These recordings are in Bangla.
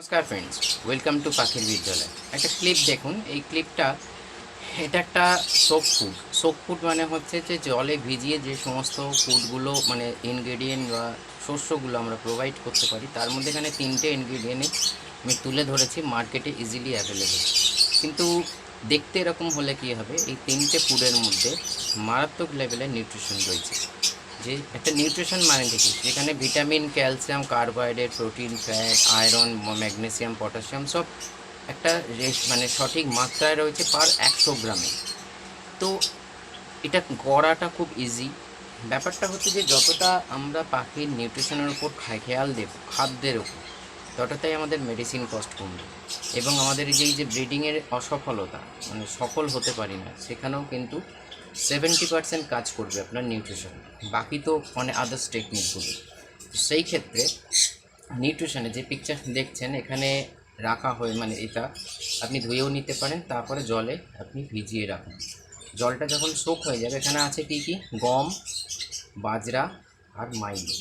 নমস্কার ফ্রেন্ডস ওয়েলকাম টু পাখির বিদ্যালয় একটা ক্লিপ দেখুন, এই ক্লিপটা এটা একটা সোপ ফুড সোপ ফুড মানে হচ্ছে যে জলে ভিজিয়ে যে সমস্ত ফুডগুলো মানে ইনগ্রেডিয়েন্ট বা শস্যগুলো আমরা প্রোভাইড করতে পারি, তার মধ্যে এখানে তিনটে ইনগ্রেডিয়েন্ট আমি তুলে ধরেছি মার্কেটে ইজিলি অ্যাভেলেবেল কিন্তু দেখতে এরকম হলে কী হবে, এই তিনটে ফুডের মধ্যে মারাত্মক লেভেলের নিউট্রিশন রয়েছে। যে একটা নিউট্রিশন মানে দেখি, যেখানে vitamin calcium carbohydrate protein fat iron magnesium potassium সব একটা মানে সঠিক মাত্রায় রয়েছে পার একশো গ্রামে। তো এটা করাটা খুব ইজি ব্যাপারটা হচ্ছে যে যতটা আমরা পাখির নিউট্রিশনের উপর খেয়াল দেব, খাদ্যের উপর, ততটাই আমাদের মেডিসিন কস্ট কমবে। এবং আমাদের যেই যে ব্রিডিংয়ের অসফলতা মানে সফল হতে পারি না, সেখানেও কিন্তু সেভেন্টি পার্সেন্ট কাজ করবে আপনার নিউট্রিশন বাকি তো মানে আদার্স টেকনিকগুলো সেই ক্ষেত্রে নিউট্রিশনে যে পিকচার দেখছেন, এখানে রাখা হয় মানে এটা, আপনি ধুয়েও নিতে পারেন, তারপরে জলে আপনি ভিজিয়ে রাখুন। জলটা যখন সোক হয়ে যাবে, এখানে আছে কি কি? গম, বাজরা আর মাইলো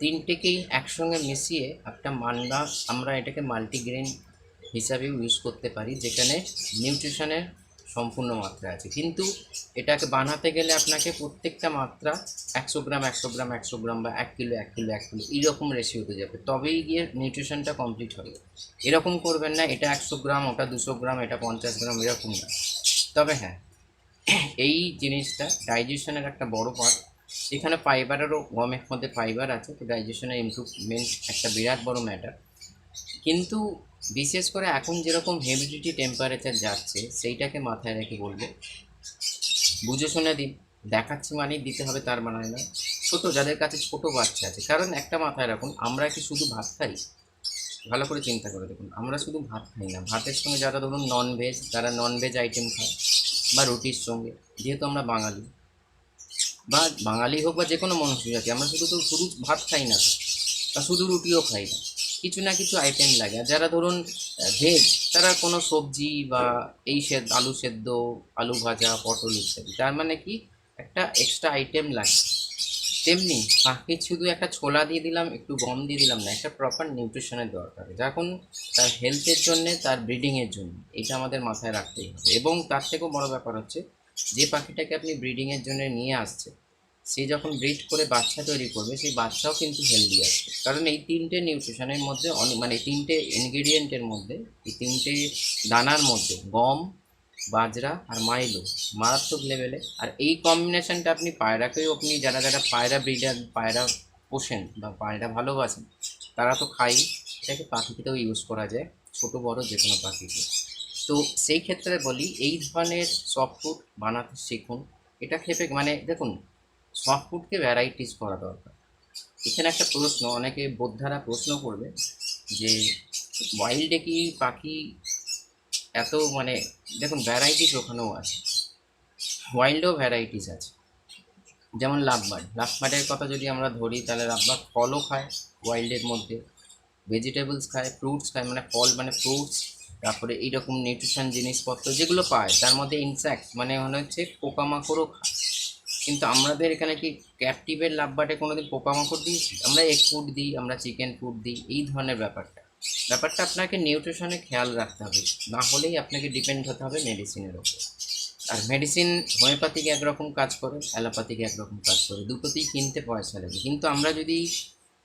তিনটেকেই একসঙ্গে মিশিয়ে একটা মান্ডা, আমরা এটাকে মাল্টিগ্রেন হিসাবেও ইউজ করতে পারি, যেখানে নিউট্রিশনের সম্পূর্ণ মাত্রা আছে। কিন্তু এটাকে বানাতে গেলে আপনাকে প্রত্যেকটা মাত্রা একশো গ্রাম একশো গ্রাম একশো গ্রাম বা এক কিলো এক কিলো এক কিলো এইরকম রেশিওতে যাবে। তবেই গিয়ে নিউট্রিশনটা কমপ্লিট হবে। এরকম করবেন না, এটা একশো গ্রাম, ওটা দুশো গ্রাম, এটা পঞ্চাশ গ্রাম, এরকম না। তবে হ্যাঁ এই জিনিসটা ডাইজেশনের একটা বড় পার্ট এখানে ফাইবারেরও গমের মধ্যে ফাইবার আছে, তো ডাইজেশনের ইমপ্রুভমেন্ট একটা বিরাট বড় ম্যাটার কিন্তু বিশেষ করে এখন যেরকম হিউমিডিটি টেম্পারেচার যাচ্ছে, সেইটাকে মাথায় রেখে বলব। বুঝে শুনে দিন, দেখাচ্ছি মানেই দিতে হবে তার মানে না ছোট, যাদের কাছে ছোট বাচ্চা আছে, কারণ একটা মাথায় রাখুন, আমরা কি শুধু ভাত খাই? ভালো করে চিন্তা করে দেখুন, আমরা শুধু ভাত খাই না। ভাতের সঙ্গে যারা ধরুন নন ভেজ তারা নন ভেজ আইটেম খায়, বা রুটির সঙ্গে, যেহেতু আমরা বাঙালি। বা বাঙালি হোক বা যে কোনো মানুষ জাতি, আমরা শুধু তো শুধু ভাত খাই না, বা শুধু রুটিও খাই না। কিছু না কিছু আইটেম লাগে। যারা ধরুন ভেজ তারা কোনো সবজি বা এই সেদ্ধ আলু সেদ্ধ, আলু ভাজা, পটল ইত্যাদি, তার মানে কি একটা এক্সট্রা আইটেম লাগে। তেমনি পাখির শুধু একটা ছোলা দিয়ে দিলাম, একটু গম দিয়ে দিলাম না, একটা প্রপার নিউট্রিশনের দরকার। যখন তার হেলথের জন্যে, তার ব্রিডিংয়ের জন্য, এটা আমাদের মাথায় রাখতেই হবে। এবং তার থেকেও বড় ব্যাপার হচ্ছে, যে পাখিটাকে আপনি ব্রিডিংয়ের জন্য নিয়ে আসছে সে যখন ব্রিড করে বাচ্চা তৈরি করবে, সেই বাচ্চাও কিন্তু হেলদি আসবে কারণ এই তিনটে নিউট্রিশনের মধ্যে অনেক মানে তিনটে ইনগ্রিডিয়েন্টের মধ্যে, এই তিনটে দানার মধ্যে গম, বাজরা আর মাইলো মারাত্মক লেভেলে আর এই কম্বিনেশনটা আপনি পায়রাকেও আপনি যারা যারা পায়রা ব্রিডার পায়রা পোষেন বা পায়রা ভালোবাসেন, তারা তো খাই, এটাকে পাখিতেও ইউজ করা যায়, ছোট, বড় যে কোনো পাখিকে তো সেই ক্ষেত্রে বলি, এই ধরনের সফট ফুড বানাতে শিখুন। এটা খেপে মানে দেখুন সফট ফুডকে ভ্যারাইটিস করা দরকার। এখানে একটা প্রশ্ন, অনেকে বোদ্ধারা প্রশ্ন করবে যে ওয়াইল্ডে কি পাখি এত মানে দেখুন ভ্যারাইটিস ওখানেও আছে। ওয়াইল্ডেও ভ্যারাইটিস আছে। যেমন লাভবার্ড। লাভবার্ডের কথা যদি আমরা ধরি, তাহলে লাভবার্ড ফলও খায় ওয়াইল্ডের মধ্যে। ভেজিটেবলস খায় ফ্রুটস খায় মানে ফল মানে ফ্রুটস তারপরে এইরকম নিউট্রিশন জিনিসপত্র যেগুলো পায়, তার মধ্যে ইনসেক্ট মানে মনে হচ্ছে পোকামাকড়ও খায়। কিন্তু আমাদের এখানে কি ক্যাপটিভের লাভবার্ডে কোনোদিন পোকামাকড় দিয়েছি? আমরা এগ ফুড দিই, আমরা চিকেন ফুড দিই, এই ধরনের ব্যাপারটা। ব্যাপারটা আপনাকে নিউট্রিশনে খেয়াল রাখতে হবে। না হলেই আপনাকে ডিপেন্ড হতে হবে মেডিসিনের ওপর। আর মেডিসিন হোমিওপ্যাথিক একরকম কাজ করে অ্যালোপ্যাথিক একরকম কাজ করে। দুটোতেই কিনতে পয়সা লাগে। কিন্তু আমরা যদি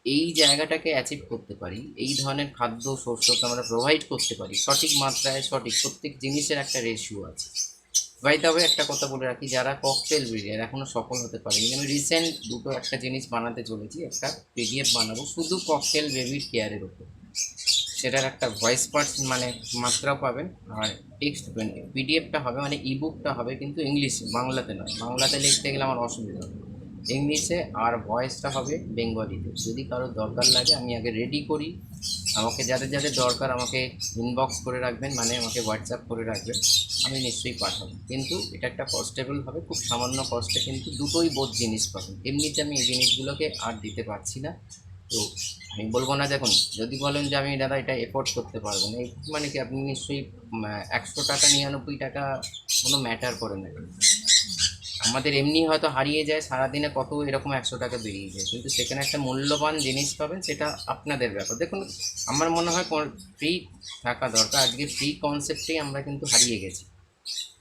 এই জায়গাটাকে অ্যাচিভ করতে পারি, এই ধরনের খাদ্য, শস্যকে আমরা প্রোভাইড করতে পারি, সঠিক মাত্রায় সঠিক প্রত্যেক জিনিসের একটা রেশিও আছে। বাই তবে একটা কথা বলে রাখি, যারা ককটেল ব্রিডার এখনও সফল হতে পারেনি। আমি রিসেন্ট দুটো একটা জিনিস বানাতে চলেছি, একটা পিডিএফ বানাবো। শুধু ককটেল বেবির কেয়ারের ওপর সেটার একটা ভয়েস পার্ট মানে মাত্রাও পাবেন। আর টেক্সট পিডিএফটা হবে মানে ইবুকটা হবে, কিন্তু ইংলিশে বাংলাতে নয়। বাংলাতে লিখতে গেলে আমার অসুবিধা হবে। ইংলিশে আর ভয়েসটা হবে বেঙ্গলিতে। যদি কারোর দরকার লাগে, আমি আগে রেডি করি। আমাকে যাদের যাদের দরকার, আমাকে ইনবক্স করে রাখবেন মানে আমাকে হোয়াটসঅ্যাপ করে রাখবেন, আমি নিশ্চয়ই পাঠাবো। কিন্তু এটা একটা কস্টেবল হবে, খুব সামান্য কস্টে কিন্তু দুটোই বোধ জিনিস পাবেন। এমনিতে আমি এই জিনিসগুলোকে আর দিতে পারছি না। তো আমি বলব না, দেখুন, যদি বলেন যে আমি, দাদা, এটা এফোর্ড করতে পারব না। এই মানে কি, আপনি নিশ্চয়ই একশো টাকা, নিরানব্বই টাকা কোনো ম্যাটার করে না। আমাদের এমনি হয়তো হারিয়ে যায়, সারাদিনে কত এরকম একশো টাকা বেরিয়ে যায়। কিন্তু সেখানে একটা মূল্যবান জিনিস পাবেন, সেটা আপনাদের ব্যাপার। দেখুন, আমার মনে হয় ফ্রি থাকা দরকার। আজকে ফ্রি কনসেপ্টেই আমরা কিন্তু হারিয়ে গেছি।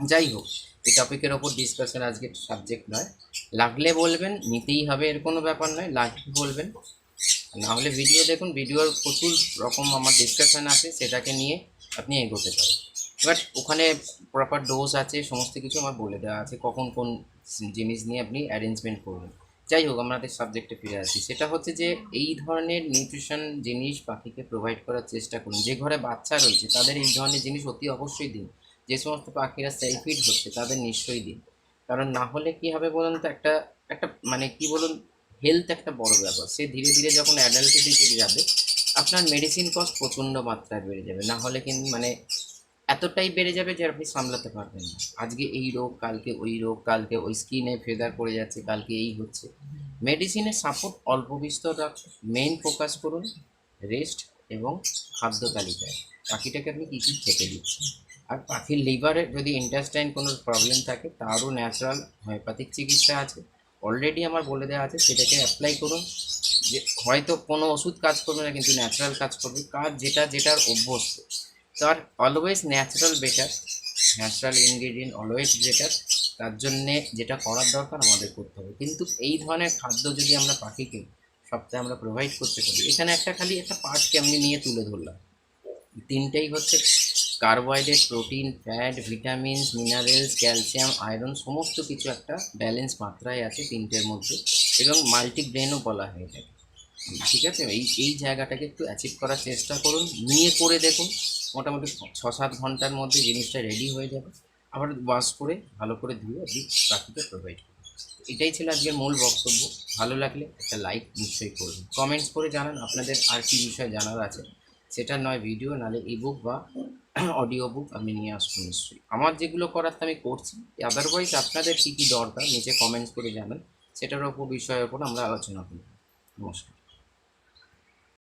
যাই হোক, এই টপিকের ওপর ডিসকাশন আজকে সাবজেক্ট নয়। লাগলে বলবেন, নিতেই হবে, এর কোনো ব্যাপার নয়। লাগলে বলবেন। না হলে ভিডিও দেখুন ভিডিওর প্রচুর রকম আমার ডিসকাশন আছে, সেটাকে নিয়ে আপনি এগোতে পারেন। বাট ওখানে প্রপার ডোজ আছে, সমস্ত কিছু আমার বলে দেওয়া আছে, কখন কোন জিনিস নিয়ে আপনি অ্যারেঞ্জমেন্ট করবেন। যাই হোক আমাদের সাবজেক্টে ফিরে আসি। সেটা হচ্ছে যে, এই ধরনের নিউট্রিশন জিনিস পাখিকে প্রোভাইড করার চেষ্টা করুন। যে ঘরে বাচ্চা রয়েছে, তাদের এই ধরনের জিনিস অতি অবশ্যই দিন। যে সমস্ত পাখিরা সেলফিড হচ্ছে, তাদের নিশ্চয়ই দিন। কারণ না হলে কি হবে বলুন তো, একটা একটা মানে কি বলুন হেলথ একটা বড় ব্যাপার। সে ধীরে ধীরে যখন অ্যাডাল্টের দিকে যাবে, আপনার মেডিসিন কস্ট প্রচণ্ড মাত্রায় বেড়ে যাবে। না হলে কিন্তু মানে এতটাই বেড়ে যাবে যে আপনি সামলাতে পারবেন না। আজকে এই রোগ, কালকে ওই রোগ, কালকে ওই স্কিনে ফেদার পড়ে যাচ্ছে, কালকে এই হচ্ছে। মেডিসিনের সাপোর্ট অল্প বিস্তর রাখুন মেইন ফোকাস করুন রেস্ট এবং খাদ্য তালিকায়। পাখিটাকে আপনি কী কী খেতে দিচ্ছেন? আর পাখির লিভারে যদি ইন্টাস্টাইন কোনো প্রবলেম থাকে, তারও ন্যাচারাল হোমিওপ্যাথিক চিকিৎসা আছে। অলরেডি আমার বলে দেওয়া আছে, সেটাকে অ্যাপ্লাই করুন। যে হয়তো কোনো ওষুধ কাজ করবে না, কিন্তু ন্যাচারাল কাজ করবে। কাজ যেটা, যেটার অভ্যস্ত। তার always natural better natural ingredient always better তার জন্যে যেটা করার দরকার আমাদের করতে হবে। কিন্তু এই ধরনের খাদ্য যদি আমরা পাখিকে সপ্তাহে আমরা প্রোভাইড করতে পারি, এখানে একটা খালি একটা পার্টকে আমি নিয়ে তুলে ধরলাম। তিনটেই হচ্ছে carbohydrate protein fat vitamins minerals calcium iron সমস্ত কিছু একটা ব্যালেন্স মাত্রায় আছে তিনটের মধ্যে এবং মাল্টিগ্রেনও বলা হয়ে থাকে। ঠিক আছে? এই এই জায়গাটাকে একটু অ্যাচিভ করার চেষ্টা করুন। নিয়ে করে দেখুন। মোটামুটি ছ সাত ঘণ্টার মধ্যে জিনিসটা রেডি হয়ে যাবে। আবার ওয়াশ করে, ভালো করে ধুয়ে আপনি পাখিকে প্রোভাইড করুন। এটাই ছিল আজকের মূল বক্তব্য। ভালো লাগলে একটা লাইক নিশ্চয়ই করবেন কমেন্টস করে জানান আপনাদের আর কি বিষয় জানার আছে। সেটা নয় ভিডিও নাহলে ইবুক বা অডিও বুক আমি নিয়ে আসব নিশ্চয়ই। আমার যেগুলো করার আমি করছি। আদারওয়াইজ আপনাদের কী কী দরকার, নিচে কমেন্টস করে জানান। সেটার ওপর, বিষয়ের ওপর আমরা আলোচনা করব। নমস্কার।